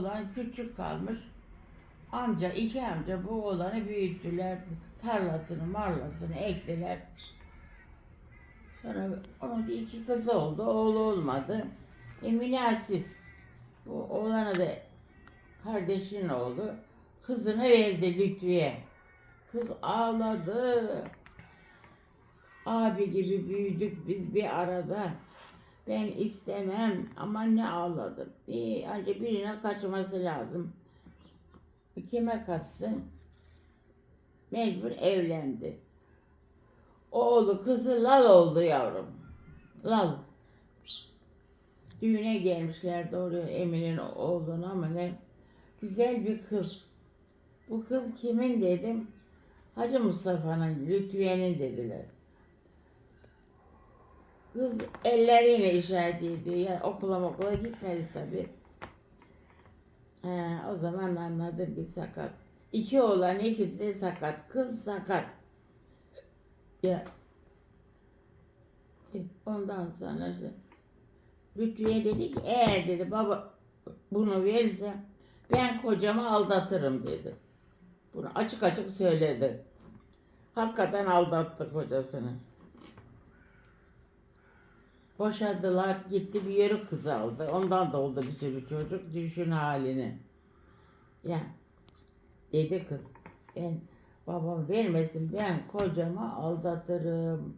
oğlan küçük kalmış. Amca, iki amca bu oğlanı büyüttüler. Tarlasını, marlasını ektiler. Sonra onun iki kızı oldu, oğlu olmadı. E münasip. Bu oğlanı da kardeşin oğlu. Kızını verdi Lütfiye. Kız ağladı. Abi gibi büyüdük biz bir arada. Ben istemem ama ne ağladım. Bir, önce birine kaçması lazım. Kime kaçsın? Mecbur evlendi. Oğlu kızı lal oldu yavrum. Lal. Düğüne gelmişlerdi oraya Emin'in oğluna ama ne? Güzel bir kız. Bu kız kimin dedim. Hacı Mustafa'nın, Lütfiye'nin dediler. Kız elleriyle işaret ediyor. Ya okula okula gitmedi tabii. Ha, o zaman anladım bir sakat. İki oğlan ikisi de sakat. Kız sakat. Ya. E, Ondan sonra işte Lütfiye dedi ki eğer dedi baba bunu verirse ben kocamı aldatırım dedi. Bunu açık açık söyledi. Hakikaten aldattı kocasını. Boşadılar, gitti bir yere kız aldı. Ondan da oldu bir sürü çocuk. Düşün halini. Ya dedi kız. Ben babam vermesin ben kocamı aldatırım.